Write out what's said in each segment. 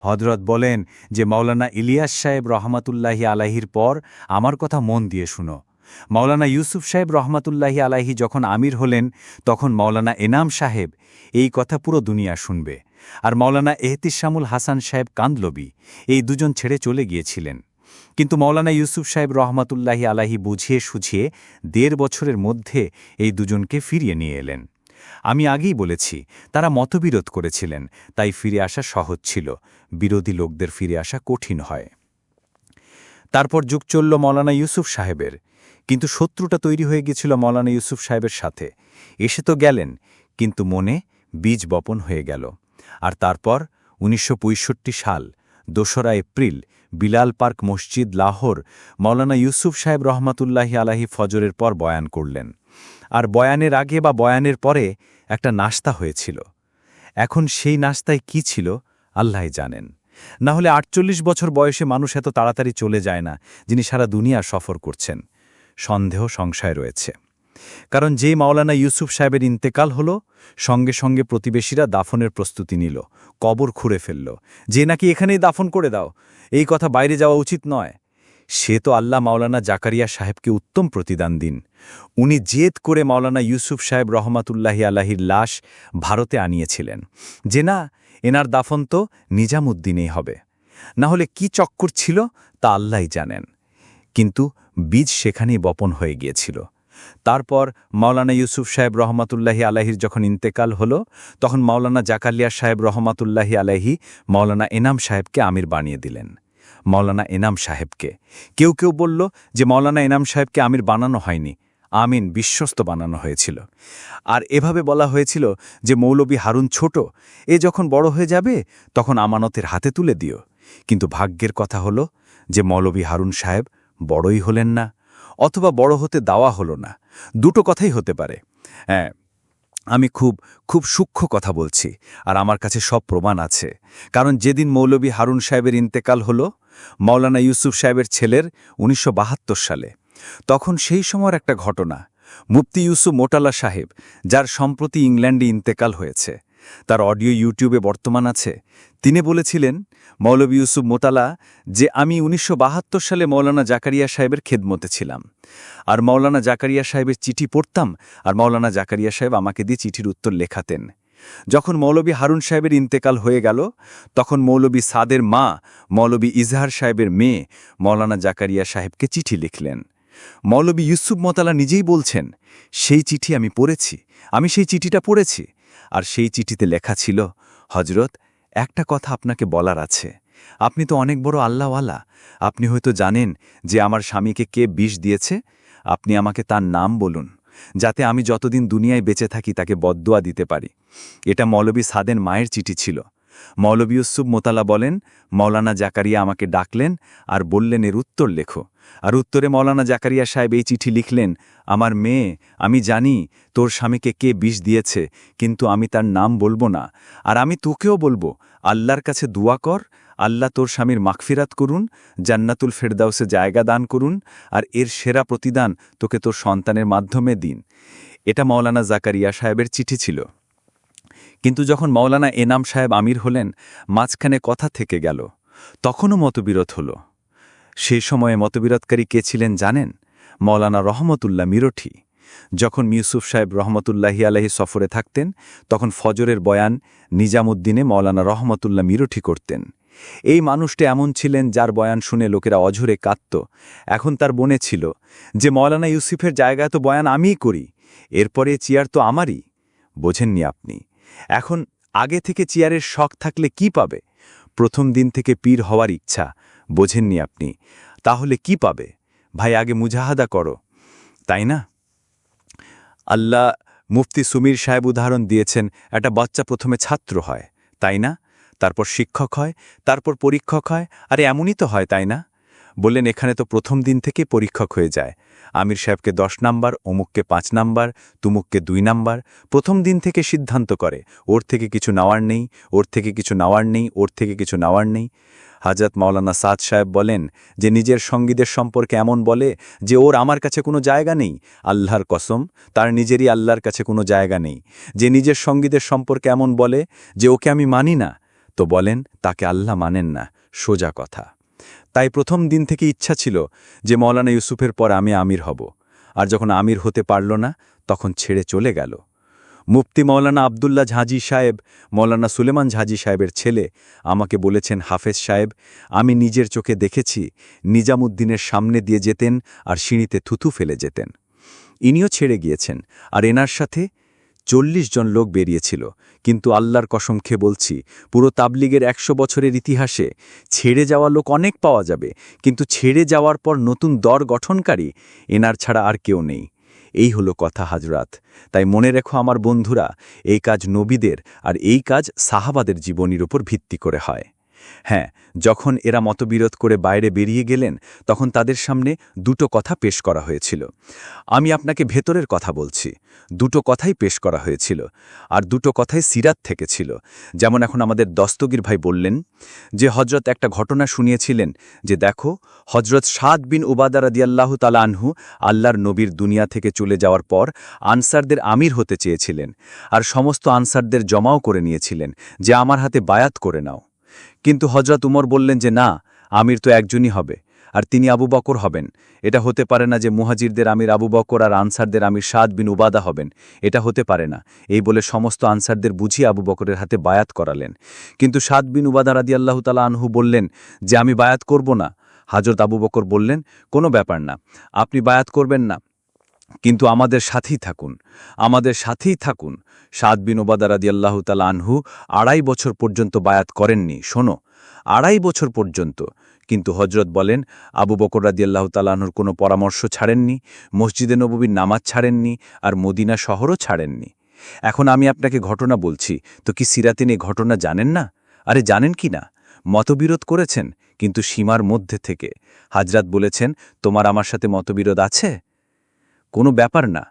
হজরত বলেন যে, মাওলানা ইলিয়াস সাহেব রহমাতুল্লাহি আলাহির পর আমার কথা মন দিয়ে শুনো। মাওলানা ইউসুফ সাহেব রহমাতুল্লাহি আলাহি যখন আমির হলেন, তখন মাওলানা এনাম সাহেব এই কথা পুরো দুনিয়া শুনবে। আর মাওলানা এহতিসামুল হাসান সাহেব কান্দলবি এই দুজন ছেড়ে চলে গিয়েছিলেন। কিন্তু মৌলানা ইউসুফ সাহেব রহমাতুল্লাহি আলাহি বুঝিয়ে সুঝিয়ে দেড় বছরের মধ্যে এই দুজনকে ফিরিয়ে নিয়ে এলেন। আমি আগেই বলেছি, তারা মতবিরোধ করেছিলেন, তাই ফিরে আসা সহজ ছিল, বিরোধী লোকদের ফিরে আসা কঠিন হয়। তারপর যুগ চলল মৌলানা ইউসুফ সাহেবের, কিন্তু শত্রুটা তৈরি হয়ে গেছিল মৌলানা ইউসুফ সাহেবের সাথে। এসে তো গেলেন, কিন্তু মনে বীজ বপন হয়ে গেল। আর তারপর উনিশশো পঁয়ষট্টি সাল, দোসরা এপ্রিল বিলাল পার্ক মসজিদ লাহোর মৌলানা ইউসুফ সাহেব রহমাতুল্লাহি আলাহি ফজরের পর বয়ান করলেন। আর বয়ানের আগে বা বয়ানের পরে একটা নাস্তা হয়েছিল। এখন সেই নাস্তায় কি ছিল, আল্লাহ জানেন। না হলে আটচল্লিশ বছর বয়সে মানুষ এত তাড়াতাড়ি চলে যায় না, যিনি সারা দুনিয়া সফর করছেন। সন্দেহ, সংশয় রয়েছে। কারণ যে মাওলানা ইউসুফ সাহেবের ইন্তেকাল হল, সঙ্গে সঙ্গে প্রতিবেশীরা দাফনের প্রস্তুতি নিল, কবর খুঁড়ে ফেলল। যে নাকি এখানেই দাফন করে দাও, এই কথা বাইরে যাওয়া উচিত নয়। সে তো আল্লাহ মাওলানা জাকারিয়া সাহেবকে উত্তম প্রতিদান দিন। উনি জেদ করে মাওলানা ইউসুফ সাহেব রহমাতুল্লাহি আলাহির লাশ ভারতে আনিয়েছিলেন। যে না, এনার দাফন তো নিজামুদ্দিনেই হবে। না হলে কি চক্কর ছিল তা আল্লাহ জানেন। কিন্তু বীজ সেখানেই বপন হয়ে গিয়েছিল। তারপর মাওলানা ইউসুফ সাহেব রহমাতুল্লাহি আলাহির যখন ইন্তেকাল হল, তখন মাওলানা জাকালিয়া সাহেব রহমাতুল্লাহি আলাহি মাওলানা এনাম সাহেবকে আমির বানিয়ে দিলেন। মাওলানা এনাম সাহেবকে। কেউ কেউ বলল যে মাওলানা এনাম সাহেবকে আমির বানানো হয়নি। আমিন, বিশ্বস্ত বানানো হয়েছিল। আর এভাবে বলা হয়েছিল যে মৌলবী হারুন ছোট, এ যখন বড় হয়ে যাবে, তখন আমানতের হাতে তুলে দিও। কিন্তু ভাগ্যের কথা হল যে মৌলবী হারুন সাহেব বড়ই হলেন না। অথবা বড় হতে দেওয়া হলো না। দুটো কথাই হতে পারে। হ্যাঁ আমি খুব খুব সূক্ষ্ম কথা বলছি, আর আমার কাছে সব প্রমাণ আছে। কারণ যেদিন মৌলবী হারুন সাহেবের ইন্তেকাল হল মৌলানা ইউসুফ সাহেবের ছেলের উনিশশো বাহাত্তর সালে, তখন সেই সময়ের একটা ঘটনা। মুফতি ইউসুফ মোটালা সাহেব, যার সম্প্রতি ইংল্যান্ডে ইন্তেকাল হয়েছে তার অডিও ইউটিউবে বর্তমান আছে। তিনি বলেছিলেন, মৌলবী ইউসুফ মোতালা, যে আমি উনিশশো বাহাত্তর সালে মৌলানা জাকারিয়া সাহেবের খেদমতে ছিলাম। আর মৌলানা জাকারিয়া সাহেবের চিঠি পড়তাম, আর মৌলানা জাকারিয়া সাহেব আমাকে দিয়ে চিঠির উত্তর লেখাতেন। যখন মৌলবী হারুন সাহেবের ইন্তেকাল হয়ে গেল, তখন মৌলবী সাদের মা, মৌলবী ইজহার সাহেবের মেয়ে, মৌলানা জাকারিয়া সাহেবকে চিঠি লিখলেন। মৌলবী ইউসুফ মতালা নিজেই বলছেন, সেই চিঠি আমি পড়েছি, আমি সেই চিঠিটা পড়েছি। আর সেই চিঠিতে লেখা ছিল হজরত একটা কথা আপনাকে বলার আছে। আপনি তো অনেক বড় আল্লাহওয়ালা। আপনি হয়তো জানেন যে আমার স্বামীকে কে বিষ দিয়েছে। আপনি আমাকে তার নাম বলুন, যাতে আমি যতদিন দুনিয়ায় বেঁচে থাকি তাকে বদদোয়া দিতে পারি। এটা মৌলবী সাদেন মায়ের চিঠি ছিল। মৌলবী ইউসুফ মোতালা বলেন, মৌলানা জাকারিয়া আমাকে ডাকলেন আর বললেন এর উত্তর লেখো। আর উত্তরে মৌলানা জাকারিয়া সাহেব এই চিঠি লিখলেন, আমার মেয়ে, আমি জানি তোর স্বামীকে কে বিষ দিয়েছে, কিন্তু আমি তার নাম বলব না। আর আমি তোকেও বলব, আল্লাহর কাছে দুয়া কর, আল্লাহ তোর স্বামীর মাখফিরাত করুন, জান্নাতুল ফেরদাউসে জায়গা দান করুন, আর এর সেরা প্রতিদান তোকে তোর সন্তানের মাধ্যমে দিন। এটা মৌলানা জাকারিয়া সাহেবের চিঠি ছিল। কিন্তু যখন মৌলানা এনাম সাহেব আমির হলেন, মাঝখানে কথা থেকে গেল। তখনও মতবিরোধ হল। সেই সময়ে মতবিরোধকারী কে ছিলেন জানেন? মৌলানা রহমতুল্লাহ মিরঠি। যখন মিউসুফ সাহেব রহমতুল্লাহি আলাহি সফরে থাকতেন, তখন ফজরের বয়ান নিজামুদ্দিনে মৌলানা রহমতুল্লাহ মিরঠি করতেন। এই মানুষটা এমন ছিলেন যার বয়ান শুনে লোকেরা অঝরে কাঁদত। এখন তার বনে ছিল যে, মৌলানা ইউসুফের জায়গায় তো বয়ান আমিই করি, এরপরে চেয়ার তো আমারই। বোঝেননি আপনি। এখন আগে থেকে চেয়ারের শখ থাকলে কি পাবে? প্রথম দিন থেকে পীর হওয়ার ইচ্ছা বোঝেননি আপনি। তাহলে কি পাবে? ভাই, আগে মুজাহাদা করো। তাই না? আল্লাহ মুফতি সুমির সাহেব উদাহরণ দিয়েছেন, একটা বাচ্চা প্রথমে ছাত্র হয়, তাই না? তারপর শিক্ষক হয়, তারপর পরীক্ষক হয়, আর এমনই তো হয়, তাই না? বললেন, এখানে তো প্রথম দিন থেকে পরীক্ষক হয়ে যায়। আমির সাহেবকে দশ নাম্বার, অমুককে পাঁচ নাম্বার, তুমুককে দুই নাম্বার। প্রথম দিন থেকে সিদ্ধান্ত করে, ওর থেকে কিছু নেওয়ার নেই, ওর থেকে কিছু নেওয়ার নেই, ওর থেকে কিছু নেওয়ার নেই। হাজরত মাওলানা সাদ সাহেব বলেন, যে নিজের সঙ্গীদের সম্পর্কে এমন বলে যে ওর আমার কাছে কোনো জায়গা নেই, আল্লাহর কসম, তার নিজেরই আল্লাহর কাছে কোনো জায়গা নেই। যে নিজের সঙ্গীদের সম্পর্কে এমন বলে যে ওকে আমি মানি না, তো বলেন, তাকে আল্লাহ মানেন না। সোজা কথা। তাই প্রথম দিন থেকে ইচ্ছা ছিল যে মৌলানা ইউসুফের পর আমি আমির হব, আর যখন আমির হতে পারল না, তখন ছেড়ে চলে গেল। মুফতি মৌলানা আবদুল্লাহ ঝাঁজি সাহেব, মৌলানা সুলেমান ঝাঁজি সাহেবের ছেলে, আমাকে বলেছেন, হাফেজ সাহেব, আমি নিজের চোখে দেখেছি, নিজামুদ্দিনের সামনে দিয়ে যেতেন আর সিঁড়িতে থুথু ফেলে যেতেন। ইনিও ছেড়ে গিয়েছেন, আর এনার সাথে চল্লিশ জন লোক বেরিয়েছিল, কিন্তু আল্লাহর কসম খেয়ে বলছি, পুরো তাবলিগের একশো বছরের ইতিহাসে ছেড়ে যাওয়া লোক অনেক পাওয়া যাবে, কিন্তু ছেড়ে যাওয়ার পর নতুন দর গঠনকারী এনার ছাড়া আর কেউ নেই। এই হলো কথা হাজরাত। তাই মনে রেখো আমার বন্ধুরা, এই কাজ নবীদের আর এই কাজ সাহাবাদের জীবনীর উপর ভিত্তি করে হয়। হ্যাঁ যখন এরা মতবিরোধ করে বাইরে বেরিয়ে গেলেন, তখন তাদের সামনে দুটো কথা পেশ করা হয়েছিল। আমি আপনাকে ভেতরের কথা বলছি। দুটো কথাই পেশ করা হয়েছিল। আর দুটো কথাই সিরাত থেকে ছিল। যেমন এখন আমাদের দস্তগীর ভাই বললেন যে হজরত একটা ঘটনা শুনিয়েছিলেন যে, দেখো হজরত সাদ বিন উবাদা রাদিয়াল্লাহু তালা আনহু আল্লাহর নবীর দুনিয়া থেকে চলে যাওয়ার পর আনসারদের আমির হতে চেয়েছিলেন। আর সমস্ত আনসারদের জমাও করে নিয়েছিলেন যে, আমার হাতে বায়াত করে নাও। কিন্তু হজরত উমর বললেন যে, না, আমির তো একজনই হবে, আর তিনি আবু বকর হবেন। এটা হতে পারে না যে মুহাজিরদের আমির আবু বকর আর আনসারদের আমির সাদ বিন উবাদা হবেন। এটা হতে পারে না। এই বলে সমস্ত আনসারদের বুঝিয়ে আবু বকরের হাতে বায়াত করালেন। কিন্তু সাদ বিন উবাদা রাদি আল্লাহ তালা আনহু বললেন যে, আমি বায়াত করব না। হাজরত আবু বকর বললেন, কোনো ব্যাপার না। আপনি বায়াত করবেন না। কিন্তু আমাদের সাথেই থাকুন। আমাদের সাথেই থাকুন। সাদ বিন ওবাদা রাদি আল্লাহ তালা আনহু আড়াই বছর পর্যন্ত বায়াত করেননি, শোনো। আড়াই বছর পর্যন্ত। কিন্তু হজরত বলেন, আবু বকর রাদি আল্লাহ তালাহুর কোনো পরামর্শ ছাড়েননি, মসজিদে নববীর নামাজ ছাড়েননি আর মদিনা শহরও ছাড়েননি। এখন আমি আপনাকে ঘটনা বলছি, তো কি সিরাতিন এই ঘটনা জানেন না? আরে জানেন কি না? মতবিরোধ করেছেন, কিন্তু সীমার মধ্যে থেকে। হাজরাত বলেছেন, তোমার আমার সাথে মতবিরোধ আছে? কোনো ব্যাপার না।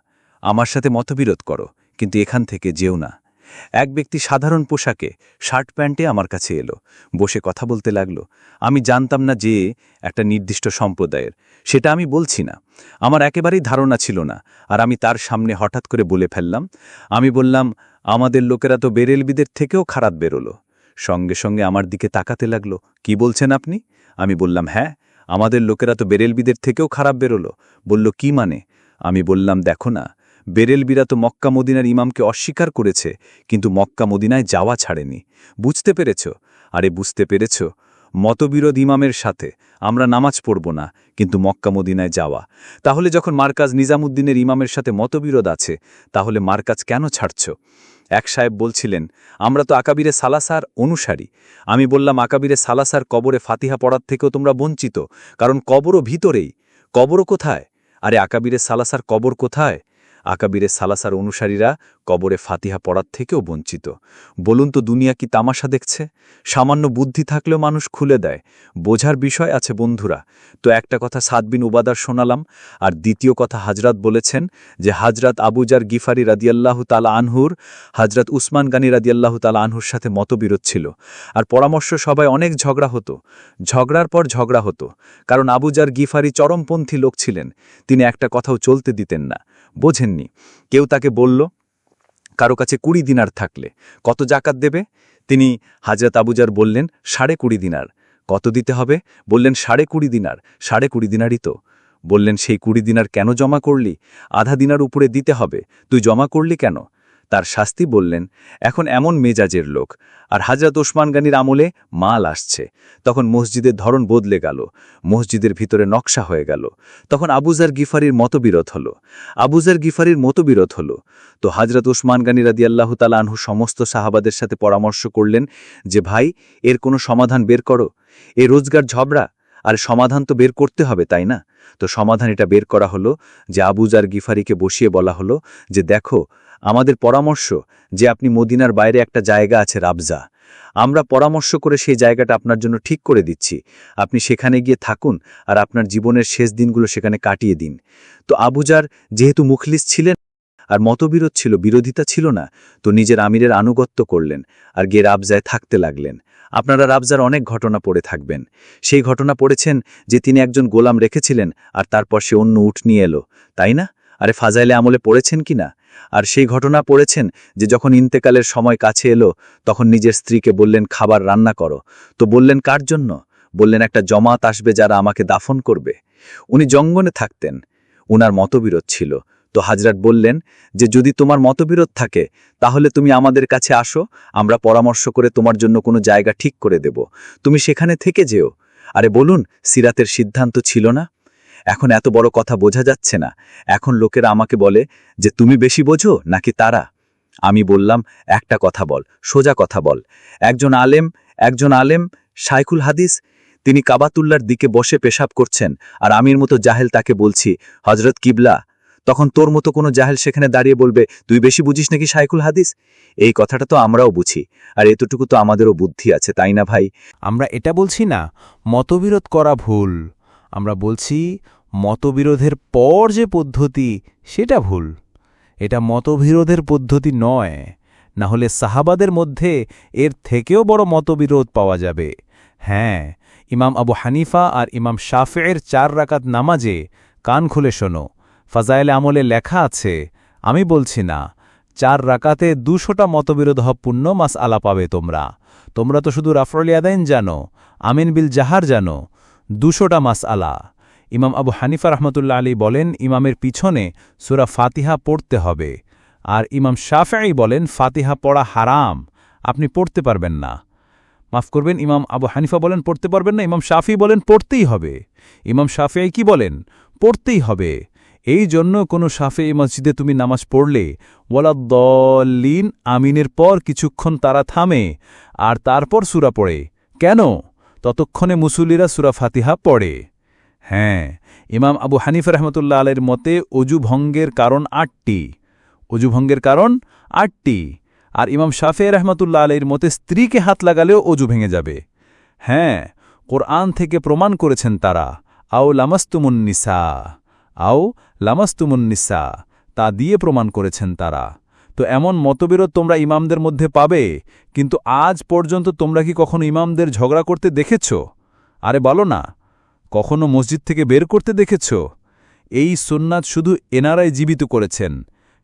আমার সাথে মতবিরোধ করো, কিন্তু এখান থেকে যেও না। এক ব্যক্তি সাধারণ পোশাকে শার্ট প্যান্টে আমার কাছে এলো। বসে কথা বলতে লাগল। আমি জানতাম না যে একটা নির্দিষ্ট সম্প্রদায়ের। সেটা আমি বলছি না। আমার একেবারেই ধারণা ছিল না। আর আমি তার সামনে হঠাৎ করে বলে ফেললাম। আমি বললাম, আমাদের লোকেরা তো বেরেলবিদের থেকেও খারাপ বেরোলো। সঙ্গে সঙ্গে আমার দিকে তাকাতে লাগল। কি বলছেন আপনি? আমি বললাম হ্যাঁ আমাদের লোকেরা তো বেরেলবিদের থেকেও খারাপ বেরোলো। বলল, কি মানে? আমি বললাম, দেখো না, বেরেলবিরা তো মক্কা মদিনার ইমামকে অস্বীকার করেছে, কিন্তু মক্কা মদিনায় যাওয়া ছাড়েনি। বুঝতে পেরেছ? আরে, বুঝতে পেরেছ। মতবিরোধ ইমামের সাথে আমরা নামাজ পড়ব না, কিন্তু মক্কা মদিনায় যাওয়া। তাহলে যখন মার্কাজ নিজামুদ্দিনের ইমামের সাথে মতবিরোধ আছে, তাহলে মার্কাজ কেন ছাড়ছ? এক সাহেব বলছিলেন, আমরা তো আকাবিরে সালাসার অনুসারী। আমি বললাম, আকাবিরে সালাসার কবরে ফাতিহা পড়ার থেকেও তোমরা বঞ্চিত, কারণ কবরও ভিতরেই। কবরও কোথায়? আরে আকাবিরে সালাসার কবর কোথায়? আকাবিরে সালাসার অনুসারীরা কবরে ফাতিহা পড়ার থেকেও বঞ্চিত। বলুন তো, দুনিয়া কি তামাশা দেখছে? সামান্য বুদ্ধি থাকলেও মানুষ খুলে দেয়। বোঝার বিষয় আছে বন্ধুরা, তো একটা কথা সাদবিন উবাদার শোনালাম, আর দ্বিতীয় কথা হাজরাত বলেছেন যে হাজরাত আবুজার গিফারি রাদিয়াল্লাহ তালা আনহুর, হাজরাত উসমান গানি রাদিয়াল্লাহ তালা আনহুর সাথে মতবিরোধ ছিল। আর পরামর্শ সবাই অনেক ঝগড়া হতো। ঝগড়ার পর ঝগড়া হতো, কারণ আবুজার গিফারি চরমপন্থী লোক ছিলেন, তিনি একটা কথাও চলতে দিতেন না। বোঝেননি কেউ তাকে বলল, কারও কাছে কুড়ি দিনার থাকলে কত জাকাত দেবে? তিনি হাজরত আবুজার বললেন, সাড়ে কুড়ি দিনার। কত দিতে হবে? বললেন, সাড়ে কুড়ি দিনার। সাড়ে কুড়ি দিনারই তো। বললেন, সেই কুড়ি দিনার কেন জমা করলি? আধা দিনার উপরে দিতে হবে। তুই জমা করলি কেন? তার শাস্তি বললেন, এখন এমন মেজাজের লোক। আর হাজরত ওসমান গানির আমলে মাল আসছে। তখন মসজিদের ধরন বদলে গেল। মসজিদের ভিতরে নকশা হয়ে গেল। তখন আবুজার গিফারির মতবিরোধ হল। আবুজার গিফারির মতবিরোধ হল। তো হাজরত ওসমান গানি রাদি আল্লাহ আনহু সমস্ত সাহাবাদের সাথে পরামর্শ করলেন যে, ভাই, এর কোনো সমাধান বের করো। এ রোজগার ঝগড়া। আর সমাধান তো বের করতে হবে, তাই না? তো সমাধান এটা বের করা হলো যে আবুজার গিফারিকে বসিয়ে বলা হলো যে দেখো, আমাদের পরামর্শ যে আপনি মদিনার বাইরে একটা জায়গা আছে রাবজা। আমরা পরামর্শ করে সেই জায়গাটা আপনার জন্য ঠিক করে দিচ্ছি। আপনি সেখানে গিয়ে থাকুন আর আপনার জীবনের শেষ দিনগুলো সেখানে কাটিয়ে দিন। তো আবুজার যেহেতু মুখলিস ছিলেন আর মতবিরোধ ছিল, বিরোধিতা ছিল না। তো নিজের আমিরের আনুগত্য করলেন আর গিয়ে রাবজায় থাকতে লাগলেন। আপনারা রাবজার অনেক ঘটনা পড়ে থাকবেন। সেই ঘটনা পড়েছেন যে তিনি একজন গোলাম রেখেছিলেন আর তারপর সে অন্য উঠ নিয়ে এলো। তাই না? আরে ফাজাইলে আমলে পড়েছেন কি না? আর সেই ঘটনা পড়েছেন যে যখন ইন্তেকালের সময় কাছে এলো, তখন নিজের স্ত্রীকে বললেন, খাবার রান্না করো। তো বললেন, কার জন্য? বললেন, একটা জমাত আসবে যারা আমাকে দাফন করবে। উনি জঙ্গনে থাকতেন। উনার মতবিরোধ ছিল। তো হাজরাট বললেন যে, যদি তোমার মতবিরোধ থাকে, তাহলে তুমি আমাদের কাছে আসো, আমরা পরামর্শ করে তোমার জন্য কোনো জায়গা ঠিক করে দেব। তুমি সেখানে থেকে যেও। আরে বলুন, সিরাতের সিদ্ধান্ত ছিল না? এখন এত বড় কথা বোঝা যাচ্ছে না। এখন লোকেরা আমাকে বলে যে, তুমি বেশি বোঝো নাকি তারা? আমি বললাম, একটা কথা বল, সোজা কথা বল। একজন আলেম একজন আলেম, শাইখুল হাদিস, তিনি কাবাতুল্লার দিকে বসে পেশাব করছেন, আর আমির মতো জাহেল তাকে বলছি হজরত কিবলা তখন তোর মতো কোনো জাহেল সেখানে দাঁড়িয়ে বলবে, তুই বেশি বুঝিস নাকি শাইখুল হাদিস? এই কথাটা তো আমরাও বুঝি, আর এতটুকু তো আমাদেরও বুদ্ধি আছে, তাই না ভাই? আমরা এটা বলছি না, মতবিরোধ করা ভুল। আমরা বলছি, মতবিরোধের পর যে পদ্ধতি, সেটা ভুল। এটা মতবিরোধের পদ্ধতি নয়। না হলে সাহাবাদের মধ্যে এর থেকেও বড় মতবিরোধ পাওয়া যাবে। হ্যাঁ ইমাম আবু হানিফা আর ইমাম শাফের চার রাকাত নামাজে কান খুলে শোনো। ফাজাইল আমলে লেখা আছে, আমি বলছি না, চার রাকাতে দুশোটা মতবিরোধ পূর্ণ মাস আলা পাবে তোমরা। তোমরা তো শুধু রাফরলি আদাইন জানো, আমিন বিল জাহার জানো, দুশোটা মাস আলা ইমাম আবু হানিফা রহমতুল্লা আলী বলেন, ইমামের পিছনে সুরা ফাতিহা পড়তে হবে। আর ইমাম শাফেই বলেন, ফাতিহা পড়া হারাম, আপনি পড়তে পারবেন না। মাফ করবেন, ইমাম আবু হানিফা বলেন, পড়তে পারবেন না। ইমাম শাফি বলেন, পড়তেই হবে। ইমাম শাফিয়াই কি বলেন, পড়তেই হবে। এই জন্য কোনো সাফে মসজিদে তুমি নামাজ পড়লে ওয়ালাদ্দলিন আমিনের পর কিছুক্ষণ তারা থামে, আর তারপর সুরা পড়ে। কেন? ততক্ষণে মুসুলিরা সুরা ফাতিহা পড়ে। হ্যাঁ ইমাম আবু হানিফ রহমতুল্লাহ আলের মতে অজু ভঙ্গের কারণ আটটি। অজু ভঙ্গের কারণ আটটি। আর ইমাম শাফে রহমতুল্লাহ আলের মতে স্ত্রীকে হাত লাগালেও অজু ভেঙে যাবে। হ্যাঁ কোরআন থেকে প্রমাণ করেছেন তারা, আও লামাস্তুমুন্নিসা আও লামাস্তুমুন্নিসা তা দিয়ে প্রমাণ করেছেন তারা। তো এমন মতবিরোধ তোমরা ইমামদের মধ্যে পাবে, কিন্তু আজ পর্যন্ত তোমরা কি কখনো ইমামদের ঝগড়া করতে দেখেছ? আরে বলো না, কখনো মসজিদ থেকে বের করতে দেখেছ? এই সোননাথ শুধু এনারাই জীবিত করেছেন।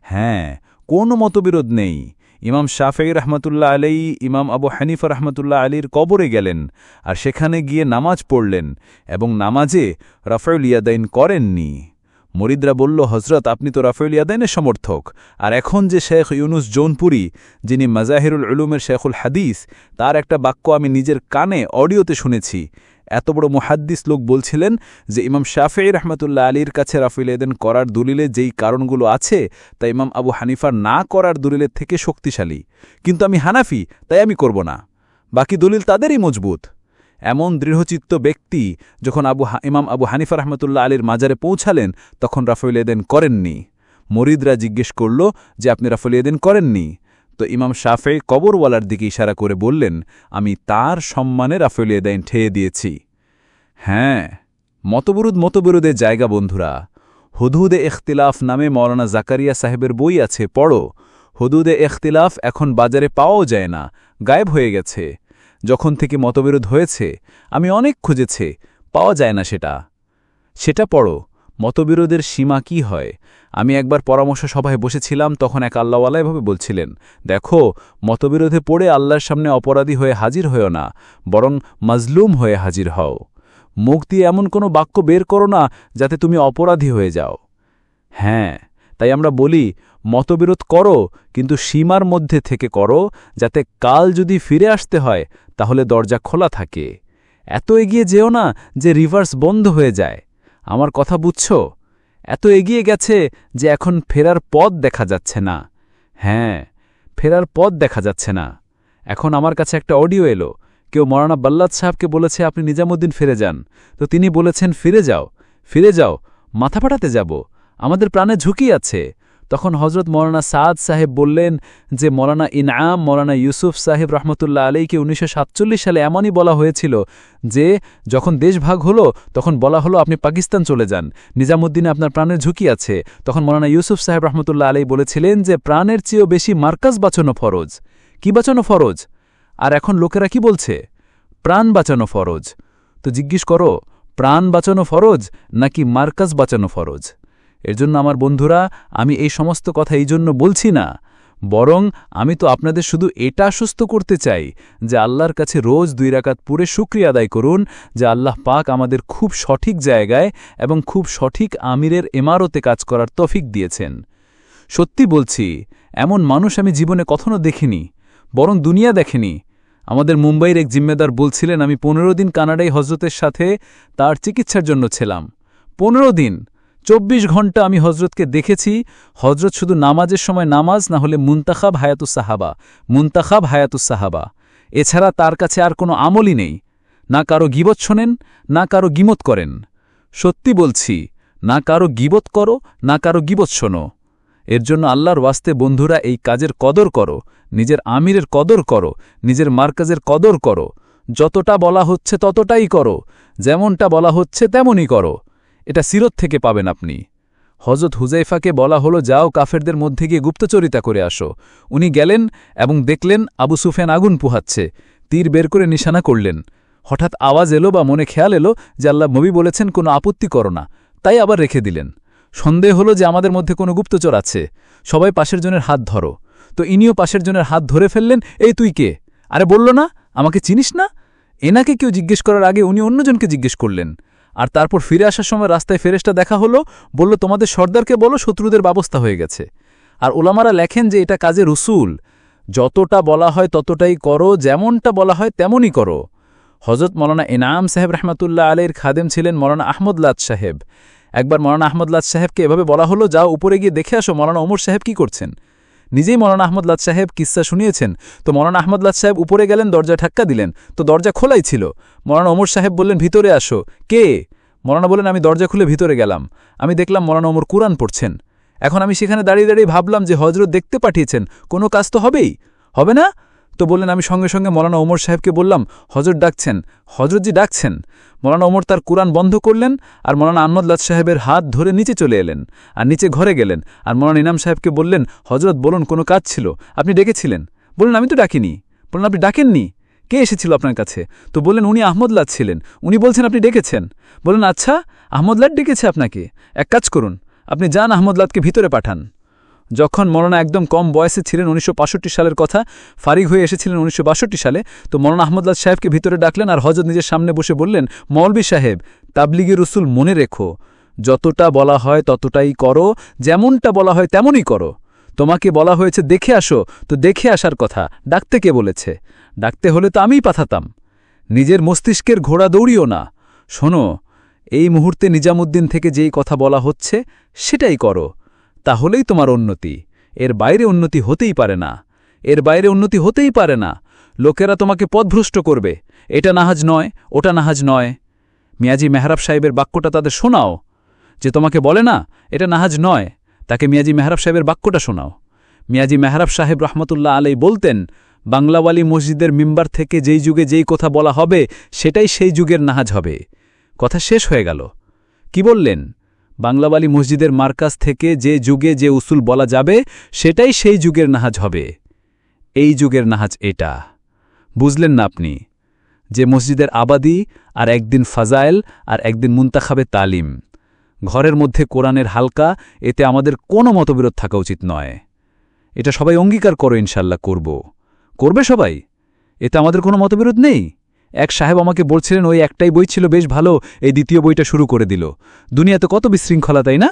হ্যাঁ কোনো মতবিরোধ নেই। ইমাম শাফেই রহমতুল্লাহ আলাই ইমাম আবু হানিফা রহমতুল্লাহ আলীর কবরে গেলেন আর সেখানে গিয়ে নামাজ পড়লেন এবং নামাজে রাফেউল ইয়াদাইন করেননি। মরিদরা বলল হজরত আপনি তো রাফেউল ইয়াদাইনের সমর্থক। আর এখন যে শেখ ইউনুস জৌনপুরি, যিনি মাজাহিরুল উলুমের শেখুল হাদিস, তার একটা বাক্য আমি নিজের কানে অডিওতে শুনেছি। এত বড় মুহাদ্দিস লোক বলছিলেন যে, ইমাম শাফেই রহমতুল্লাহ আলীর কাছে রাফুল এদেন করার দলিলে যেই কারণগুলো আছে, তা ইমাম আবু হানিফার না করার দলিলের থেকে শক্তিশালী। কিন্তু আমি হানাফি, তাই আমি করব না। বাকি দলিল তাদেরই মজবুত। এমন দৃঢ়চিত্ত ব্যক্তি যখন আবু ইমাম আবু হানিফা রহমতুল্লাহ আলীর মাজারে পৌঁছালেন, তখন রাফুল এদেন করেননি। মরিদরা জিজ্ঞেস করল যে, আপনি রাফুল এদেন করেননি? তো ইমাম শাফে কবরওয়ালার দিকে ইশারা করে বললেন, আমি তার সম্মানে রাফেল এদাইন ঠেয়ে দিয়েছি। হ্যাঁ মতবরুদ মতবিরোধের জায়গা বন্ধুরা। হুদুদে এখতিলাফ নামে মৌলানা জাকারিয়া সাহেবের বই আছে, পড়ো। হুদুদে এখতিলাফ এখন বাজারে পাওয়াও যায় না, গায়েব হয়ে গেছে। যখন থেকে মতবিরোধ হয়েছে, আমি অনেক খুঁজেছে, পাওয়া যায় না সেটা। সেটা পড়ো, মতবিরোধের সীমা কি হয়? আমি একবার পরামর্শ সভায় বসেছিলাম, তখন এক আল্লাহওয়ালা এভাবে বলছিলেন, দেখো, মতবিরোধে পড়ে আল্লাহর সামনে অপরাধী হয়ে হাজির হয়েও না, বরং মাজলুম হয়ে হাজির হও। মুখ দিয়ে এমন কোনো বাক্য বের করো না, যাতে তুমি অপরাধী হয়ে যাও। হ্যাঁ তাই আমরা বলি, মতবিরোধ করো, কিন্তু সীমার মধ্যে থেকে করো, যাতে কাল যদি ফিরে আসতে হয় তাহলে দরজা খোলা থাকে। এত এগিয়ে যেও না যে রিভার্স বন্ধ হয়ে যায়। আমার কথা বুঝছ? এত এগিয়ে গেছে যে এখন ফেরার পথ দেখা যাচ্ছে না। হ্যাঁ ফেরার পথ দেখা যাচ্ছে না। এখন আমার কাছে একটা অডিও এলো। কেউ মরানা বাল্লাদ সাহেবকে বলেছে, আপনি নিজামুদ্দিন ফিরে যান। তো তিনি বলেছেন, ফিরে যাও ফিরে যাও, মাথা ফাটাতে যাব। আমাদের প্রাণে ঝুঁকি আছে। তখন হজরত মৌলানা সাদ সাহেব বললেন যে মৌলানা ইনআম মৌলানা ইউসুফ সাহেব রহমতুল্লাহ আলীকে উনিশশো সাতচল্লিশ সালে এমনই বলা হয়েছিল যে, যখন দেশ ভাগ হলো, তখন বলা হলো আপনি পাকিস্তান চলে যান। নিজামুদ্দিনে আপনার প্রাণের ঝুঁকি আছে। তখন মৌলানা ইউসুফ সাহেব রহমতুল্লাহ আলী বলেছিলেন যে, প্রাণের চেয়েও বেশি মার্কাজ বাঁচানো ফরজ। কি বাঁচানো ফরজ? আর এখন লোকেরা কি বলছে? প্রাণ বাঁচানো ফরজ। তো জিজ্ঞেস করো, প্রাণ বাঁচানো ফরজ নাকি মার্কাজ বাঁচানো ফরজ? এর জন্য আমার বন্ধুরা, আমি এই সমস্ত কথা এই জন্য বলছি না। বরং আমি তো আপনাদের শুধু এটা আশ্বস্ত করতে চাই যে আল্লাহর কাছে রোজ দুই রাকাত পুরে শুক্রিয়া আদায় করুন, যে আল্লাহ পাক আমাদের খুব সঠিক জায়গায় এবং খুব সঠিক আমিরের এমারতে কাজ করার তফিক দিয়েছেন। সত্যি বলছি, এমন মানুষ আমি জীবনে কখনো দেখিনি, বরং দুনিয়া দেখেনি। আমাদের মুম্বাইয়ের এক জিম্মেদার বলছিলেন, আমি পনেরো দিন কানাডাই হজরতের সাথে তার চিকিৎসার জন্য ছিলাম। পনেরো দিন! চব্বিশ ঘণ্টা আমি হজরতকে দেখেছি। হজরত শুধু নামাজের সময় নামাজ, না হলে মুন্তাখাব হায়াতুস সাহাবা। মুন্তাখাব হায়াতুস সাহাবা। এছাড়া তার কাছে আর কোনো আমলই নেই। না কারও গিবত শোনেন, না কারও গিমত করেন। সত্যি বলছি, না কারও গিবত করো, না কারও গিবত শোনো। এর জন্য আল্লাহর ওয়াস্তে বন্ধুরা এই কাজের কদর করো, নিজের আমিরের কদর করো, নিজের মার্কাজের কদর করো। যতটা বলা হচ্ছে ততটাই করো, যেমনটা বলা হচ্ছে তেমনই করো। এটা সিরত থেকে পাবেন আপনি। হজরত হুজাইফাকে বলা হলো, যাও কাফেরদের মধ্যে গিয়ে গুপ্তচরিতা করে আসো। উনি গেলেন এবং দেখলেন আবু সুফেন আগুন পুহাচ্ছে। তীর বের করে নিশানা করলেন। হঠাৎ আওয়াজ এলো বা মনে খেয়াল এলো যে আল্লাহ নবী বলেছেন, কোনো আপত্তি করো না। তাই আবার রেখে দিলেন। সন্দেহ হলো যে আমাদের মধ্যে কোনো গুপ্তচর আছে। সবাই পাশের জনের হাত ধরো। তো ইনিও পাশের জনের হাত ধরে ফেললেন, এই তুই কে? আরে বলল না? আমাকে চিনিস না? এনাকে কেউ জিজ্ঞেস করার আগে উনি অন্যজনকে জিজ্ঞেস করলেন। আর তারপর ফিরে আসার সময় রাস্তায় ফেরেশটা দেখা হলো, বলল, তোমাদের সর্দারকে বলো, শত্রুদের ব্যবস্থা হয়ে গেছে। আর ওলামারা লেখেন যে, এটা কাজে রসুল যতটা বলা হয় ততটাই করো, যেমনটা বলা হয় তেমনই করো। হজরত মৌলানা এনাম সাহেব রহমাতুল্লাহ আলের খাদেম ছিলেন মৌলানা আহমদ লাদ সাহেব। একবার মৌলানা আহমদ লাদ সাহেবকে এভাবে বলা হলো, যাও উপরে গিয়ে দেখে আসো মৌলানা ওমর সাহেব কি করছেন? নিজেই মরান আহমদ লাদ সাহেব কিস্সা শুনিয়েছেন? তো মরান আহমদ লাদ সাহেব উপরে গেলেন, দরজা ঠাক্কা দিলেন। তো দরজা খোলাই ছিল। মরানা অমর সাহেব বললেন, ভিতরে আসো। কে? মরানা বলেন আমি দরজা খুলে ভিতরে গেলাম। আমি দেখলাম মরান অমর কোরআন পড়ছেন। এখন আমি সেখানে দাঁড়িয়ে দাঁড়িয়ে ভাবলাম যে হজরত দেখতে পাঠিয়েছেন। কোনো কাজ তো হবেই? হবে না? তো বললেন, আমি সঙ্গে সঙ্গে মৌলানা ওমর সাহেবকে বললাম হজরত ডাকছেন হজরতজি ডাকছেন। মৌলানা ওমর তার কোরআন বন্ধ করলেন আর মৌলানা আহমদলাদ সাহেবের হাত ধরে নিচে চলে এলেন আর নিচে ঘরে গেলেন আর মৌলানা ইনাম সাহেবকে বললেন হজরত বলুন, কোনো কাজ ছিল? আপনি ডেকেছিলেন? বললেন, আমি তো ডাকিনি। বললেন, আপনি ডাকেননি? কে এসেছিল আপনার কাছে? তো বললেন, উনি আহমদলাদ ছিলেন। উনি বলছেন, আপনি ডেকেছেন। বললেন আচ্ছা আহমদলাদ ডেকেছে আপনাকে। এক কাজ করুন, আপনি যান আহমদলাদকে ভিতরে পাঠান। যখন মৌলানা একদম কম বয়সে ছিলেন উনিশশো সালের কথা ফারিগ হয়ে এসেছিলেন উনিশশো বাষট্টি সালে, তো মৌলানা আহমদলাদ সাহেবকে ভিতরে ডাকলেন আর হজরত নিজের সামনে বসে বললেন মৌলবী সাহেব, তাবলিগি রসুল মনে রেখো, যতটা বলা হয় ততটাই করো, যেমনটা বলা হয় তেমনই করো। তোমাকে বলা হয়েছে দেখে আসো, তো দেখে আসার কথা, ডাকতে কে বলেছে? ডাকতে হলে তো আমিই পাঠাতাম। নিজের মস্তিষ্কের ঘোড়া দৌড়িও না। শোনো, এই মুহূর্তে নিজামুদ্দিন থেকে যেই কথা বলা হচ্ছে, সেটাই করো। তাহলেই তোমার উন্নতি। এর বাইরে উন্নতি হতেই পারে না। এর বাইরে উন্নতি হতেই পারে না। লোকেরা তোমাকে পথভ্রষ্ট করবে। এটা নাহাজ নয়, ওটা নাহাজ নয়। মিয়াজি মেহরাব সাহেবের বাক্যটা তাদের শোনাও। যে তোমাকে বলে না, এটা নাহাজ নয়, তাকে মিয়াজি মেহরাব সাহেবের বাক্যটা শোনাও। মিয়াজি মেহরাব সাহেব রহমতুল্লাহ আলাই বলতেন, বাংলাওয়ালি মসজিদের মিম্বার থেকে যেই যুগে যেই কথা বলা হবে, সেটাই সেই যুগের নাহাজ হবে। কথা শেষ হয়ে গেল। কি বললেন? বাংলাবালি মসজিদের মার্কাজ থেকে যে যুগে যে উসুল বলা যাবে, সেটাই সেই যুগের নাহাজ হবে। এই যুগের নাহাজ এটা। বুঝলেন না আপনি? যে মসজিদের আবাদি আর একদিন ফাজাইল আর একদিন মুন্তাখাবে তালিম। ঘরের মধ্যে কোরআনের হালকা, এতে আমাদের কোনো মতবিরোধ থাকা উচিত নয়। এটা সবাই অঙ্গীকার করো ইনশাল্লাহ করব। করবে সবাই? এতে আমাদের কোনো মতবিরোধ নেই? এক সাহেব আমাকে বলছিলেন, ওই একটাই বই ছিল, বেশ ভালো, এই দ্বিতীয় বইটা শুরু করে দিল। দুনিয়াতে কত বিশৃঙ্খলা, তাই না?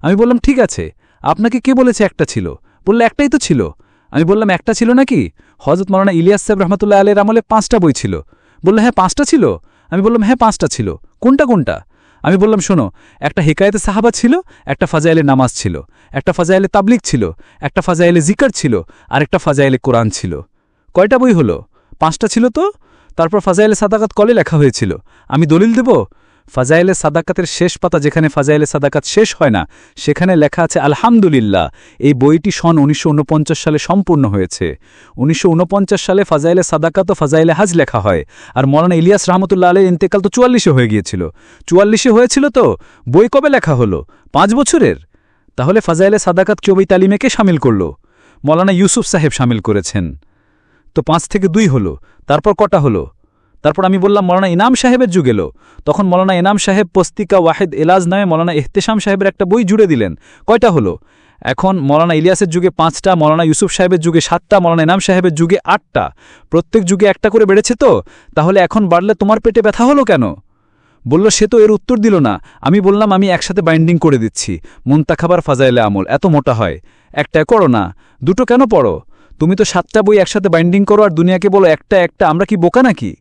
আমি বললাম, ঠিক আছে। আপনাকে কে বলেছে একটা ছিল? বললে, একটাই তো ছিল। আমি বললাম, একটা ছিল নাকি? হজরত মৌলানা ইলিয়াস সাহেব রহমতুল্লাহ আলের আমলে পাঁচটা বই ছিল। বলল হ্যাঁ পাঁচটা ছিল? আমি বললাম হ্যাঁ পাঁচটা ছিল। কোনটা কোনটা? আমি বললাম, শোনো, একটা হেকায়েতে সাহাবা ছিল, একটা ফাজাইলে নামাজ ছিল, একটা ফাজাইলে তাবলিক ছিল, একটা ফাজাইলে জিকার ছিল, আর একটা ফাজাইলে কোরআন ছিল। কয়টা বই হলো? পাঁচটা ছিল তো? তারপর ফাজাইলে সাদাকাত কলে লেখা হয়েছিল। আমি দলিল দেব? ফাজাইলে সাদাকাতের শেষ পাতা যেখানে ফাজাইলে সাদাকাত শেষ হয় না, সেখানে লেখা আছে, আলহামদুলিল্লাহ, এই বইটি সন উনিশশো ঊনপঞ্চাশ সালে সম্পূর্ণ হয়েছে। উনিশশো ঊনপঞ্চাশ সালে ফাজাইলে সাদাকাত ও ফাজাইলে হাজ লেখা হয়। আর মৌলানা ইলিয়াস রহমতুল্লাহ আলের ইন্তেকাল তো চুয়াল্লিশে হয়ে গিয়েছিল। চুয়াল্লিশে হয়েছিল তো? বই কবে লেখা হলো? পাঁচ বছরের? তাহলে ফাজাইলে সাদাকাত চবি তালিমেকে সামিল করল? মৌলানা ইউসুফ সাহেব সামিল করেছেন। তো পাঁচ থেকে দুই হলো, তারপর কটা হলো? তারপর আমি বললাম, মৌলানা ইনাম সাহেবের যুগ এলো। তখন মৌলানা ইনাম সাহেব পস্তিকা ওয়াহেদ এলাজ নামে মৌলানা এহতেশাম সাহেবের একটা বই জুড়ে দিলেন। কয়টা হলো? এখন মৌলানা ইলিয়াসের যুগে পাঁচটা, মৌলানা ইউসুফ সাহেবের যুগে সাতটা, মৌলানা ইনাম সাহেবের যুগে আটটা। প্রত্যেক যুগে একটা করে বেড়েছে তো? তাহলে এখন বাড়লে তোমার পেটে ব্যথা হলো কেন? বলল, সে তো এর উত্তর দিল না। আমি বললাম, আমি একসাথে বাইন্ডিং করে দিচ্ছি। মুন্তাখাবার ফাজাইলে আমল, এত মোটা হয়। একটায় করো না। দুটো কেন পড়ো? তুমি তো সাতটা বই একসাথে বাইন্ডিং করো আর দুনিয়াকে বলো একটা একটা, আমরা কি বোকা নাকি?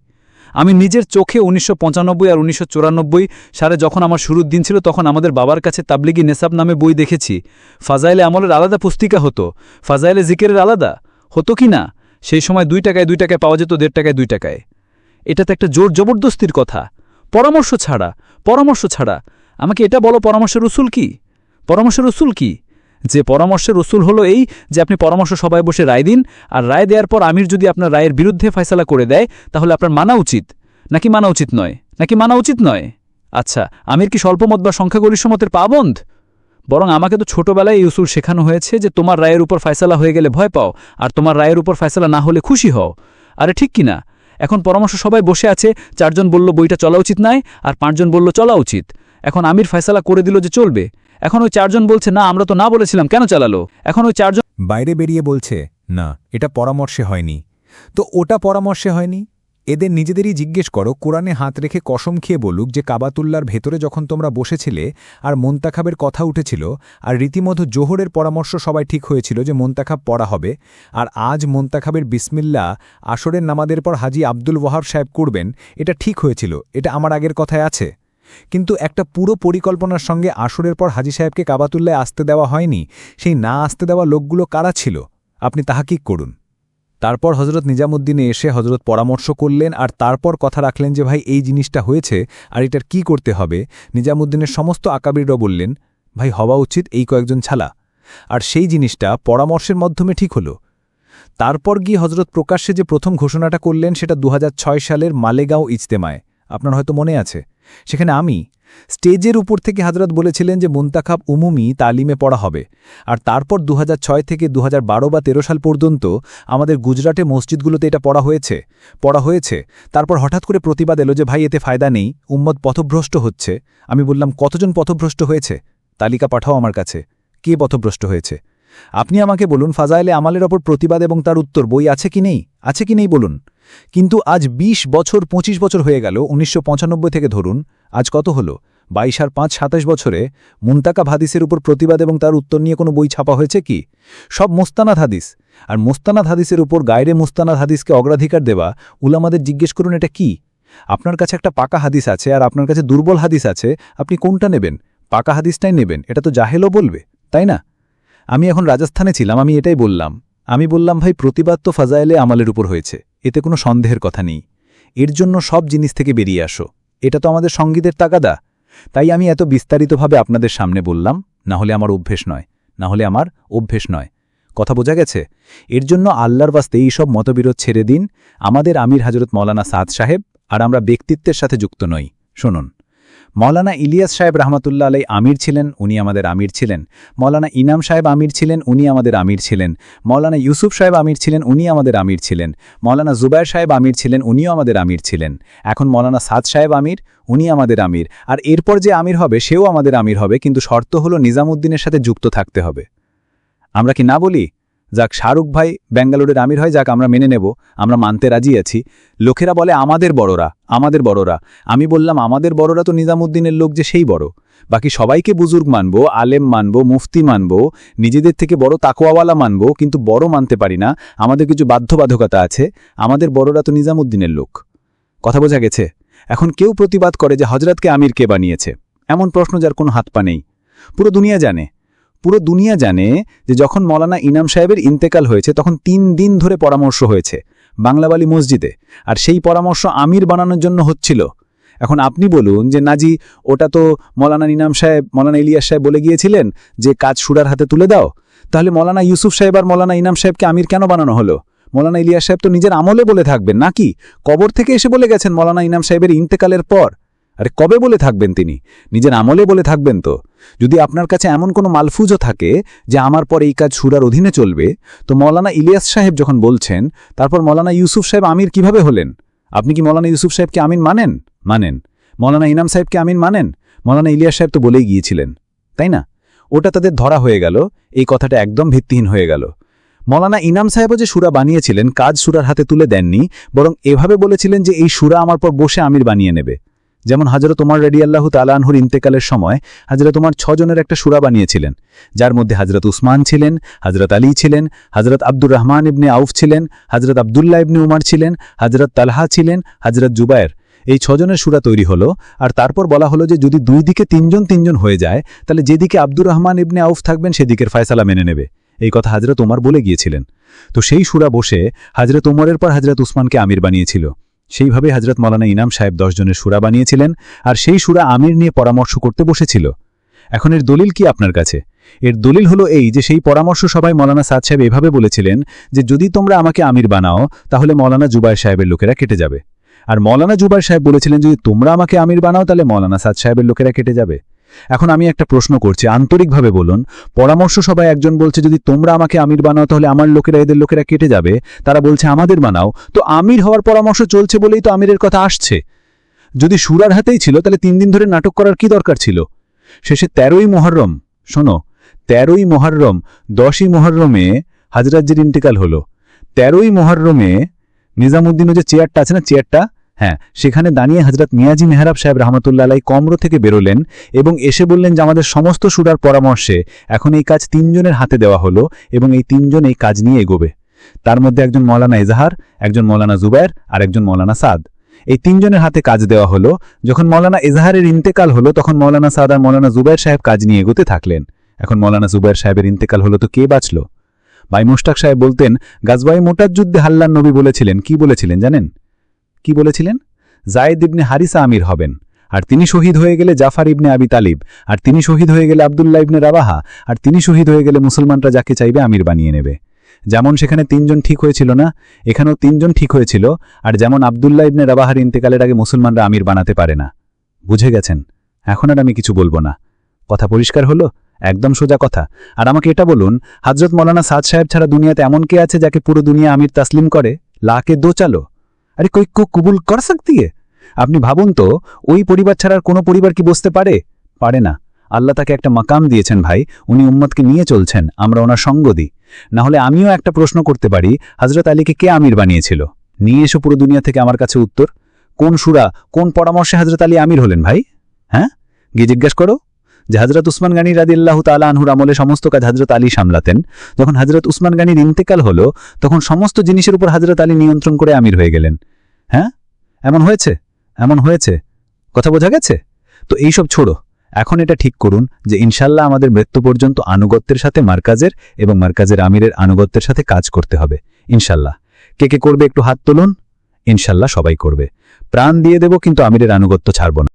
আমি নিজের চোখে উনিশশো পঁচানব্বই আর উনিশশো সালে যখন আমার শুরুর দিন ছিল তখন আমাদের বাবার কাছে তাবলিগি নেসাব নামে বই দেখেছি। ফাজাইলে আমলের আলাদা পুস্তিকা হতো। ফাজাইলে জিকেরের আলাদা? হতো কি না? সেই সময় দুই টাকায় দুই টাকায় পাওয়া যেত, দেড় টাকায় দুই টাকায়। এটা তো একটা জোর জবরদস্তির কথা। পরামর্শ ছাড়া পরামর্শ ছাড়া। আমাকে এটা বলো, পরামর্শের রসুল কি? পরামর্শের রসুল কি? যে পরামর্শের রসুল হলো এই যে আপনি পরামর্শ সবাই বসে রায় দিন, আর রায় দেওয়ার পর আমির যদি আপনার রায়ের বিরুদ্ধে ফয়সালা করে দেয়, তাহলে আপনার মানা উচিত। নাকি মানা উচিত নয়? নাকি মানা উচিত নয়? আচ্ছা আমির কি স্বল্পমত বা সংখ্যাগরিষ্ঠ মতের পাবন্ধ বরং আমাকে তো ছোটবেলায় এই উসুল শেখানো হয়েছে যে তোমার রায়ের উপর ফয়সালা হয়ে গেলে ভয় পাও, আর তোমার রায়ের উপর ফয়সালা না হলে খুশি হও। আরে ঠিক কি না? এখন পরামর্শ সবাই বসে আছে, চারজন বলল বইটা চলা উচিত নয় আর পাঁচজন বলল চলা উচিত। এখন আমির ফয়সালা করে দিল যে চলবে। এখন ওই চারজন বলছে, না, আমরা তো না বলেছিলাম, কেন চালালো? এখন ওই চারজন বাইরে বেরিয়ে বলছে, না, এটা পরামর্শে হয়নি। তো ওটা পরামর্শে হয়নি? এদের নিজেদেরই জিজ্ঞেস করো, কোরআনে হাত রেখে কসম খেয়ে বলুক যে কাবাতুল্লার ভেতরে যখন তোমরা বসেছিলে আর মোন্তাখাবের কথা উঠেছিল, আর রীতিমতো জোহরের পরামর্শ সবাই ঠিক হয়েছিল যে মোন্তাখাব পড়া হবে, আর আজ মোন্তাখাবের বিসমিল্লা আসরের নামাদের পর হাজি আব্দুল ওয়াহাব সাহেব করবেন, এটা ঠিক হয়েছিল, এটা আমার আগের কথায় আছে? কিন্তু একটা পুরো পরিকল্পনার সঙ্গে আসরের পর হাজি সাহেবকে কাবাতুল্লায় আসতে দেওয়া হয়নি, সেই না আসতে দেওয়া লোকগুলো কারা ছিল? আপনি তাহা তাহাকিক করুন। তারপর হজরত নিজামুদ্দিনে এসে হজরত পরামর্শ করলেন আর তারপর কথা রাখলেন যে, ভাই, এই জিনিসটা হয়েছে আর এটার কি করতে হবে? নিজামুদ্দিনের সমস্ত আকাবিররা বললেন, ভাই, হওয়া উচিত এই কয়েকজন ছালা। আর সেই জিনিসটা পরামর্শের মাধ্যমে ঠিক হলো। তারপর গিয়ে হজরত প্রকাশ্যে যে প্রথম ঘোষণাটা করলেন সেটা দু হাজার ছয় সালের মালেগাঁও ইজতেমায়। আপনার হয়তো মনে আছে। সেখানে আমি স্টেজের উপর থেকে হাজরত বলেছিলেন যে, মুন্তাখাব উমুমি তালিমে পড়া হবে। আর তারপর দু হাজার ছয় থেকে দুহাজার বারো বা তেরো সাল পর্যন্ত আমাদের গুজরাটে মসজিদগুলোতে এটা পড়া হয়েছে পড়া হয়েছে। তারপর হঠাৎ করে প্রতিবাদ এলো যে, ভাই, এতে ফায়দা নেই উম্মদ পথভ্রষ্ট হচ্ছে। আমি বললাম, কতজন পথভ্রষ্ট হয়েছে? তালিকা পাঠাও আমার কাছে। কে পথভ্রষ্ট হয়েছে? আপনি আমাকে বলুন, ফাজাইলে আমালের ওপর প্রতিবাদ এবং তার উত্তর বই আছে কি নেই? আছে কি নেই বলুন। কিন্তু আজ ২০ বছর ২৫ বছর হয়ে গেল, উনিশশো পঁচানব্বই থেকে ধরুন, আজ কত হল? বাইশ আর পাঁচ, সাতাশ বছরে মুন্তাকা হাদিসের উপর প্রতিবাদ এবং তার উত্তর নিয়ে কোনো বই ছাপা হয়েছে কি? সব মোস্তানাদ হাদিস। আর মোস্তানাদ হাদিসের উপর গায়রে মোস্তানাদ হাদিসকে অগ্রাধিকার দেওয়া উলামাদের জিজ্ঞেস করুন, এটা কি? আপনার কাছে একটা পাকা হাদিস আছে আর আপনার কাছে দুর্বল হাদিস আছে, আপনি কোনটা নেবেন? পাকা হাদিসটাই নেবেন, এটা তো জাহেলও বলবে, তাই না? আমি এখন রাজস্থানে ছিলাম, আমি এটাই বললাম। আমি বললাম, ভাই, প্রতিবাদ তো ফাজাইলে আমালের উপর হয়েছে, এতে কোনো সন্দেহের কথা নেই। এর জন্য সব জিনিস থেকে বেরিয়ে আসো। এটা তো আমাদের সঙ্গীতের তাগাদা। তাই আমি এত বিস্তারিতভাবে আপনাদের সামনে বললাম, না হলে আমার অভ্যেস নয়, না হলে আমার অভ্যেস নয়। কথা বোঝা গেছে? এর জন্য আল্লাহর বাস্তে এইসব মতবিরোধ ছেড়ে দিন। আমাদের আমির হাজরত মৌলানা সাদ সাহেব আর আমরা ব্যক্তিত্বের সাথে যুক্ত নই। শুনুন। মৌলানা ইলিয়াস সাহেব রহমতুল্লাহ আলাই আমির ছিলেন, উনি আমাদের আমির ছিলেন। মৌলানা ইনাম সাহেব আমির ছিলেন, উনি আমাদের আমির ছিলেন। মৌলানা ইউসুফ সাহেব আমির ছিলেন, উনি আমাদের আমির ছিলেন। মৌলানা জুবাইর সাহেব আমির ছিলেন, উনিও আমাদের আমির ছিলেন। এখন মৌলানা সাদ সাহেব আমির, উনি আমাদের আমির। আর এরপর যে আমির হবে, সেও আমাদের আমির হবে, কিন্তু শর্ত হলো নিজামুদ্দিনের সাথে যুক্ত থাকতে হবে। আমরা কি না বলি? যাক, শাহরুখ ভাই ব্যাঙ্গালোরের আমির হয়, যাক, আমরা মেনে নেব, আমরা মানতে রাজি আছি। লোকেরা বলে, আমাদের বড়রা আমাদের বড়রা। আমি বললাম, আমাদের বড়রা তো নিজামুদ্দিনের লোক যে সেই বড়। বাকি সবাইকে বুজুর্গ মানব, আলেম মানব, মুফতি মানব, নিজেদের থেকে বড় তাকোয়াওয়ালা মানব, কিন্তু বড় মানতে পারি না। আমাদের কিছু বাধ্যবাধকতা আছে। আমাদের বড়রা তো নিজামুদ্দিনের লোক। কথা বোঝা গেছে? এখন কেউ প্রতিবাদ করে যে হজরতকে আমির কে বানিয়েছে। এমন প্রশ্ন যার কোনো হাত পা নেই। পুরো দুনিয়া জানে। পুরো দুনিয়া জানে যে যখন মৌলানা ইনাম সাহেবের ইন্তেকাল হয়েছে, তখন তিন দিন ধরে পরামর্শ হয়েছে বাংলাবালি মসজিদে। আর সেই পরামর্শ আমির বানানোর জন্য হচ্ছিল। এখন আপনি বলুন যে, নাজি, ওটা তো মৌলানা ইনাম সাহেব, মৌলানা ইলিয়াস সাহেব বলে গিয়েছিলেন যে, কাজ সুরার হাতে তুলে দাও। তাহলে মৌলানা ইউসুফ সাহেব আর মৌলানা ইনাম সাহেবকে আমির কেন বানানো হলো? মৌলানা ইলিয়াস সাহেব তো নিজের আমলে বলে থাকবেন নাকি? কবর থেকে এসে বলে গেছেন মৌলানা ইনাম সাহেবের ইন্তেকালের পর। আরে কবে বলে থাকবেন তিনি? নিজের আমলে বলে থাকবেন তো। যদি আপনার কাছে এমন কোনো মালফুজও থাকে যে আমার পর এই কাজ সুরার অধীনে চলবে, তো মৌলানা ইলিয়াস সাহেব যখন বলছেন, তারপর মৌলানা ইউসুফ সাহেব আমির কীভাবে হলেন? আপনি কি মৌলানা ইউসুফ সাহেবকে আমিন মানেন? মানেন। মৌলানা ইনাম সাহেবকে আমিন মানেন? মৌলানা ইলিয়াস সাহেব তো বলেই গিয়েছিলেন, তাই না? ওটা তাদের ধরা হয়ে গেল, এই কথাটা একদম ভিত্তিহীন হয়ে গেল। মৌলানা ইনাম সাহেবও যে সুরা বানিয়েছিলেন, কাজ সুরার হাতে তুলে দেননি, বরং এভাবে বলেছিলেন যে এই সুরা আমার পর বসে আমির বানিয়ে নেবে। যেমন হাজরত তোমার রেডি আল্লাহ তালানহুর ইন্তেকালের সময় হাজরত তোমার ছজনের একটা সুরা বানিয়েছিলেন। যার মধ্যে হজরত উসমান ছিলেন হাজরত আলী ছিলেন হজরত আব্দুর রহমান ইবনে আউফ ছিলেন হজরত আবদুল্লাহ ইবনে উমার ছিলেন হজরত তালহা ছিলেন হাজরত জুবায়ের। এই ছজনের সুরা তৈরি হলো আর তারপর বলা হলো যে যদি দুই দিকে তিনজন তিনজন হয়ে যায়, তাহলে যেদিকে আব্দুর রহমান ইবনে আউফ থাকবেন সেদিকের ফয়সালা মেনে নেবে। এই কথা হাজরত ওমর বলে গিয়েছিলেন। তো সেই সুরা বসে হাজরত ওমরের পর হাজরত উসমানকে আমির বানিয়েছিল। সেইভাবে হজরত মৌলানা ইনাম সাহেব দশজনের সুরা বানিয়েছিলেন আর সেই সুরা আমির নিয়ে পরামর্শ করতে বসেছিল। এখন এর দলিল কি আপনার কাছে? এর দলিল হলো এই যে সেই পরামর্শ সবাই মৌলানা সাদ সাহেব এভাবে বলেছিলেন যে যদি তোমরা আমাকে আমির বানাও, তাহলে মৌলানা জুবাইর সাহেবের লোকেরা কেটে যাবে। আর মৌলানা জুবাইর সাহেব বলেছিলেন যদি তোমরা আমাকে আমির বানাও, তাহলে মৌলানা সাদ সাহেবের লোকেরা কেটে যাবে। এখন আমি একটা প্রশ্ন করছি, আন্তরিকভাবে বলুন, পরামর্শ সবাই একজন বলছে, যদি তোমরা আমাকে আমির বানাও, তাহলে আমার লোকেরা, এদের লোকেরা কেটে যাবে। তারা বলছে, আমাদের বানাও। তো আমির হওয়ার পরামর্শ চলছে বলেই তো আমিরের কথা আসছে। যদি সুরার হাতেই ছিল, তাহলে তিন দিন ধরে নাটক করার কি দরকার ছিল? শেষে তেরোই মহরম, শোনো, তেরোই মহরম, দশই মহরমে হাজরাজ্যের ইন্তেকাল হলো, তেরোই মহরমে নিজামুদ্দিনও যে চেয়ারটা আছে না, চেয়ারটা হ্যাঁ সেখানে দাঁড়িয়ে হজরত মিয়াজি মেহরাব সাহেব রহমতুল্লাহ কমরো থেকে বেরোলেন এবং এসে বললেন যে, আমাদের সমস্ত সুরার পরামর্শে এখন এই কাজ তিনজনের হাতে দেওয়া হলো এবং এই তিনজন এই কাজ নিয়ে এগোবে। তার মধ্যে একজন মৌলানা এজাহার, একজন মৌলানা জুবায়ের আর একজন মৌলানা সাদ। এই তিনজনের হাতে কাজ দেওয়া হলো। যখন মৌলানা এজাহারের ইন্তেকাল হলো, তখন মৌলানা সাদ আর মৌলানা জুবায়ের সাহেব কাজ নিয়ে এগোতে থাকলেন। এখন মৌলানা জুবায়ের সাহেবের ইন্তেকাল হলো তো কে বাঁচল? ভাই মুশতাক সাহেব বলতেন গাজবাই মোটার যুদ্ধে হাল্লান নবী বলেছিলেন। কি বলেছিলেন জানেন? কি বলেছিলেন? জায়েদ ইবনে হারিসা আমির হবেন। আর তিনি শহীদ হয়ে গেলে জাফার ইবনে আবি তালিব, আর তিনি শহীদ হয়ে গেলে আবদুল্লাহ ইবনে রাবাহা, আর তিনি শহীদ হয়ে গেলে মুসলমানরা যাকে চাইবে আমির বানিয়ে নেবে। যেমন সেখানে তিনজন ঠিক হয়েছিল না, এখানেও তিনজন ঠিক হয়েছিল, আর যেমন আবদুল্লাহ ইবনে রাবাহার ইন্তেকালের আগে মুসলমানরা আমির বানাতে পারে না। বুঝে গেছেন? এখন আর আমি কিছু বলব না। কথা পরিষ্কার হলো? একদম সোজা কথা। আর আমাকে এটা বলুন হাজরত মৌলানা সাদ সাহেব ছাড়া দুনিয়াতে এমন কে আছে যাকে পুরো দুনিয়া আমির তাসলিম করে? লাকে দো চালো আরে কই কো কবুল কর সকতি আপনি ভাবুন তো, ওই পরিবার ছাড়ার কোনো পরিবার কি বসতে পারে? পারে না। আল্লাহ তাকে একটা মাকাম দিয়েছেন ভাই, উনি উম্মতকে নিয়ে চলছেন, আমরা ওনার সঙ্গ দিই। না হলে আমিও একটা প্রশ্ন করতে পারি হজরত আলীকে কে আমির বানিয়েছিল? নিয়ে এসো পুরো দুনিয়া থেকে আমার কাছে উত্তর। কোন সুরা, কোন পরামর্শে হজরত আলী আমির হলেন ভাই? হ্যাঁ? গিয়ে জিজ্ঞেস করো। যে হজরত উসমান গানী রাদিল্লাহ তালা আনহুর আমলে সমস্ত কাজ হজরত আলী সামলাতেন। যখন হজরত উসমান গানীর ইন্তেকাল হলো, তখন সমস্ত জিনিসের উপর হজরত আলী নিয়ন্ত্রণ করে আমির হয়ে গেলেন। হ্যাঁ? এমন হয়েছে? এমন হয়েছে? কথা বোঝা গেছে? তো এইসব ছোড়ো। এখন এটা ঠিক করুন যে ইনশাল্লাহ আমাদের মৃত্যু পর্যন্ত আনুগত্যের সাথে মার্কাজের এবং মার্কাজের আমিরের আনুগত্যের সাথে কাজ করতে হবে ইনশাল্লাহ কে কে করবে একটু হাত তুলুন? ইনশাল্লাহ সবাই করবে। প্রাণ দিয়ে দেব, কিন্তু আমিরের আনুগত্য ছাড়ব না।